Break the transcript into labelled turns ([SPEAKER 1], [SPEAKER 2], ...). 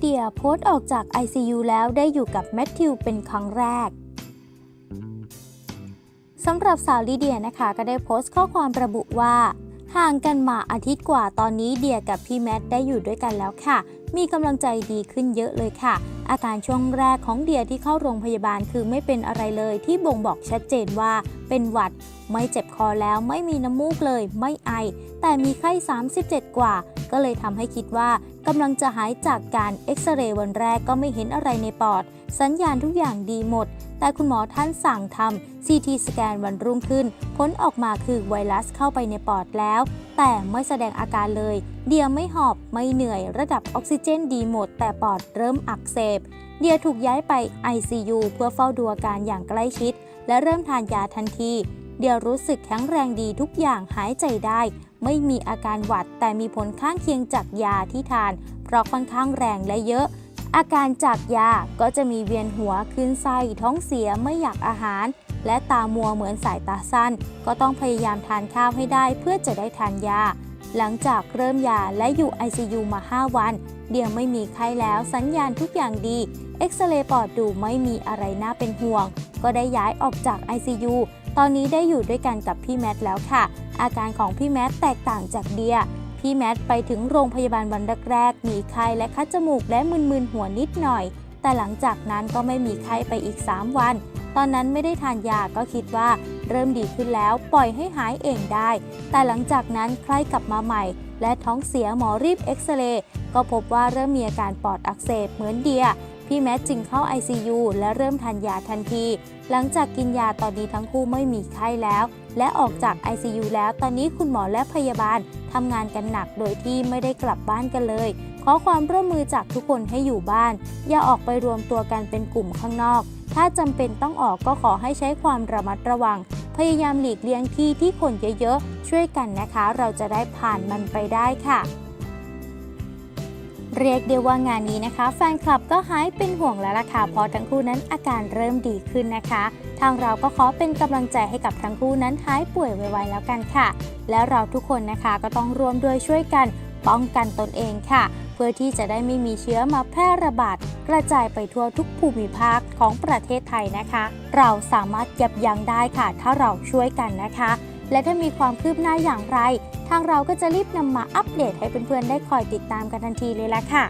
[SPEAKER 1] เดียโพสต์ออกจาก ICU แล้วได้อยู่กับแมทธิวเป็นครั้งแรกสำหรับสาวลิเดียนะคะก็ได้โพสต์ข้อความระบุว่า ห่างกันมาอาทิตย์กว่าตอนนี้เดียกับพี่แมทได้อยู่ด้วยกันแล้วค่ะ มีกำลังใจดีขึ้นเยอะเลยค่ะ อาการช่วงแรกของเดียที่เข้าโรงพยาบาลคือไม่เป็นอะไรเลยที่บ่งบอกชัดเจนว่า เป็นหวัด ไม่เจ็บคอแล้วไม่มีน้ำมูกเลย ไม่ไอ แต่มีไข้ 37 กว่า ก็เลยทำให้คิดว่ากำลังจะหายจากการเอ็กซเรย์วันแรกก็ไม่เห็นอะไรในปอด สัญญาณทุกอย่างดีหมด แต่คุณหมอท่านสั่งทำ CT สแกนวันรุ่งขึ้น ผลออกมาคือไวรัสเข้าไปในปอดแล้ว แต่ไม่แสดงอาการเลย เดียไม่หอบไม่เหนื่อยระดับออกซิเจนดีหมด แต่ปอดเริ่มอักเสบ เดียถูกย้ายไป ICU เพื่อเฝ้าดูอาการอย่างใกล้ชิด และเริ่มทานยาทันที เดียรู้สึกแข็งแรงดีทุกอย่างหายใจได้ ไม่มีอาการหวัดแต่มีผลข้างเคียงจากยาที่ทาน เพราะค่อนข้างแรงและเยอะ อาการจากยาก็จะมีเวียนหัวคลื่นไส้ท้องเสียไม่อยากอาหาร และตามัวเหมือนสายตาสั้น ก็ต้องพยายามทานข้าวให้ได้เพื่อจะได้ทานยา หลังจากเริ่มยาและอยู่ ICU มา 5 วัน เดี๋ยวไม่มีไข้แล้วสัญญาณทุกอย่างดีเอ็กซเรย์ปอดดูไม่มีอะไรน่าเป็นห่วง ก็ได้ย้ายออกจาก ICU ตอนนี้ได้อยู่ด้วยกันกับพี่แมทแล้วค่ะ อาการของพี่แมทแตกต่างจากเดีย พี่แมทไปถึงโรงพยาบาลวันแรกๆ มีไข้และคัดจมูกและมึนๆหัวนิดหน่อย แต่หลังจากนั้นก็ไม่มีไข้ไปอีก 3 วัน ตอนนั้นไม่ได้ทานยาก็คิดว่าเริ่มดีขึ้นแล้วปล่อยให้หายเองได้ แต่หลังจากนั้นไข้กลับมาใหม่ และท้องเสียหมอรีบเอ็กซเรย์ก็พบว่าเริ่มมีอาการปอดอักเสบเหมือนเดีย พี่แมทจึงเข้า ICU และเริ่มทานยาทันที หลังจากกินยาตอนนี้ทั้งคู่ไม่มีไข้แล้ว และออกจาก ICU แล้วตอนนี้คุณหมอและพยาบาลทำงานกันหนักโดยที่ไม่ได้กลับบ้านกันเลย ขอความร่วมมือจากทุกคนให้อยู่บ้าน อย่าออกไปรวมตัวกันเป็นกลุ่มข้างนอก ถ้าจำเป็นต้องออกก็ขอให้ใช้ความระมัดระวัง พยายามหลีกเลี่ยงที่ที่คนเยอะๆ ช่วยกันนะคะ เราจะได้ผ่านมันไปได้ค่ะ เรียกได้ว่างานนี้นะคะ แฟนคลับก็หายเป็นห่วงแล้วล่ะค่ะเพราะทั้งคู่นั้นอาการเริ่มดีขึ้นนะคะ ทางเราก็ขอเป็นกำลังใจให้กับทั้งคู่นั้นหายป่วยไวๆแล้วกันค่ะ แล้วเราทุกคนนะคะก็ต้องร่วมด้วยช่วยกันป้องกันตนเองค่ะ เพื่อที่จะได้ไม่มีเชื้อมาแพร่ระบาดกระจายไปทั่วทุกภูมิภาคของประเทศไทยนะคะ เราสามารถยับยั้งได้ค่ะ ถ้าเราช่วยกันนะคะ และถ้ามีความคืบหน้าอย่างไร ทางเราก็จะรีบนำมาอัปเดตให้เพื่อนๆได้คอยติดตามกันทันทีเลยละค่ะ